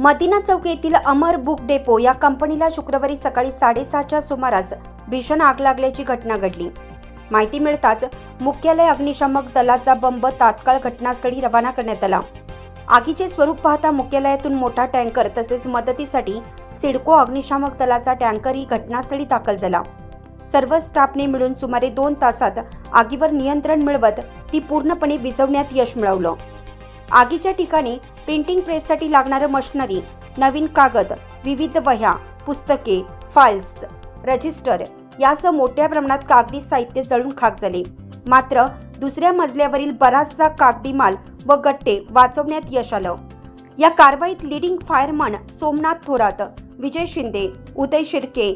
मदिना चौक येथील अमर book depot या कंपनीला शुक्रवारी सकाळी साडेसहाच्या सुमारास भीषण आग लागल्याची घटना घडली. माहिती मिळताच मुख्यालय अग्निशामक दलाचा बंब तात्काळ घटनास्थळी रवाना करण्यात आला. आगीचे स्वरूप पाहता मुख्यालयातून मोठा टँकर तसेच मदतीसाठी सिडको अग्निशामक दलाचा टँकरही घटनास्थळी दाखल झाला. सर्व स्टाफने मिळून सुमारे दोन तासात आगीवर नियंत्रण मिळवत ती पूर्णपणे विझवण्यात यश मिळवलं. आगीच्या ठिकाणी प्रिंटिंग प्रेससाठी लागणारं मशिनरी नवीन कागद विविध वह्या पुस्तके फाईल्स रजिस्टर यासह मोठ्या प्रमाणात कागदी साहित्य जळून खाक झाले. मात्र दुसऱ्या मजल्यावरील बराचसा कागदी माल व गट्टे वाचवण्यात यश आलं. या कारवाईत लिडिंग फायरमन सोमनाथ थोरात विजय शिंदे उदय शिर्के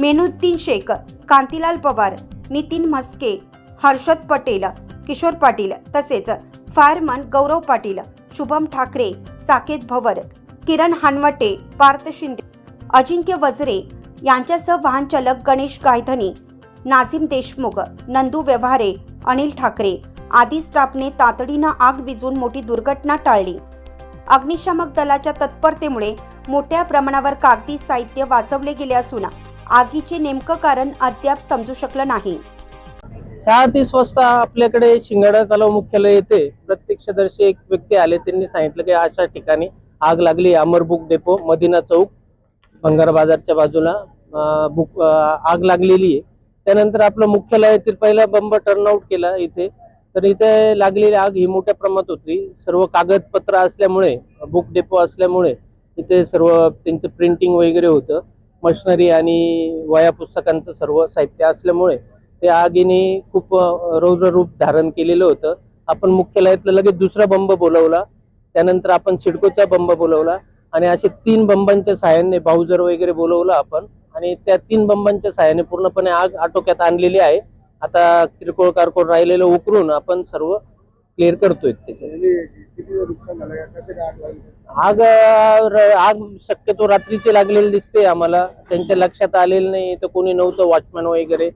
मेनुद्दीन शेख कांतीलाल पवार नितीन म्हस्के हर्षद पटेल किशोर पाटील तसेच फायरमन गौरव पाटील शुभम ठाकरे साकेत भवर किरण हानवटे पार्थ शिंदे अजिंक्य वजरे यांच्यासह वाहन चालक गणेश गायधनी नाझीम देशमुख नंदू व्यवहारे अनिल ठाकरे आदी स्टाफने तातडीनं आग विजून मोठी दुर्घटना टाळली. अग्निशामक दलाच्या तत्परतेमुळे मोठ्या प्रमाणावर कागदी साहित्य वाचवले गेले असून आगीचे नेमकं कारण अद्याप समजू शकलं नाही. सहा तीस वाजता आपल्याकडे शिंगाडा तलाव मुख्यालय येथे प्रत्यक्षदर्शी एक व्यक्ती आले त्यांनी सांगितलं की अशा ठिकाणी आग लागली. अमर बुक डेपो मदिना चौक भंगार बाजारच्या बाजूला बुक आग लागलेली आहे. त्यानंतर आपलं मुख्यालयातील पहिला बंब टर्नआउट केला इथे. तर इथे लागलेली आग ही मोठ्या प्रमाणात होती. सर्व कागदपत्र असल्यामुळे बुक डेपो असल्यामुळे इथे सर्व त्यांचं प्रिंटिंग वगैरे होतं. मशिनरी आणि वया पुस्तकांचं सर्व साहित्य असल्यामुळे ते आगीने खूप रौद्र रूप धारण केलेलं होतं. आपण मुख्यालयातलं लगेच दुसरा बंब बोलवला. त्यानंतर आपण सिडकोचा बंब बोलवला. आणि असे तीन बंबांच्या सहाय्याने भाऊजर वगैरे बोलवलं आपण. आणि त्या तीन बंबांच्या सहाय्याने पूर्णपणे आग आटोक्यात आणलेली आहे. आता किरकोळ कारकोळ राहिलेलं उकरून आपण सर्व क्लिअर करतोय आग आग शक्यतो रात्रीची लागलेली दिसते आम्हाला. त्यांच्या लक्षात आलेलं नाही. तर कोणी नव्हतं वॉचमॅन वगैरे.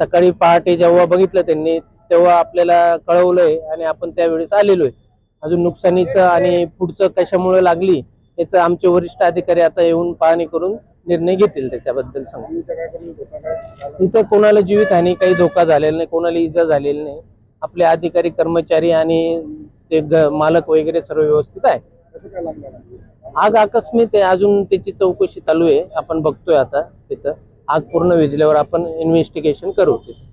सकाळी पहाटे जेव्हा बघितलं त्यांनी तेव्हा आपल्याला कळवलंय आणि आपण त्यावेळेस आलेलोय अजून नुकसानीचं आणि पुढचं कशामुळे लागली याचं आमचे वरिष्ठ अधिकारी आता येऊन पाहणी करून निर्णय घेतील त्याच्याबद्दल सांगू. इथं कोणाला जीवितहानी काही धोका झालेला नाही कोणाला इजा झालेली नाही. आपले अधिकारी कर्मचारी आणि ते मालक वगैरे सर्व व्यवस्थित आहे. आग आकस्मित आहे अजून त्याची चौकशी चालू आहे. आपण बघतोय आता त्याचं आग पूर्ण विझल्यावर आपण इन्व्हेस्टिगेशन करू त्याचं.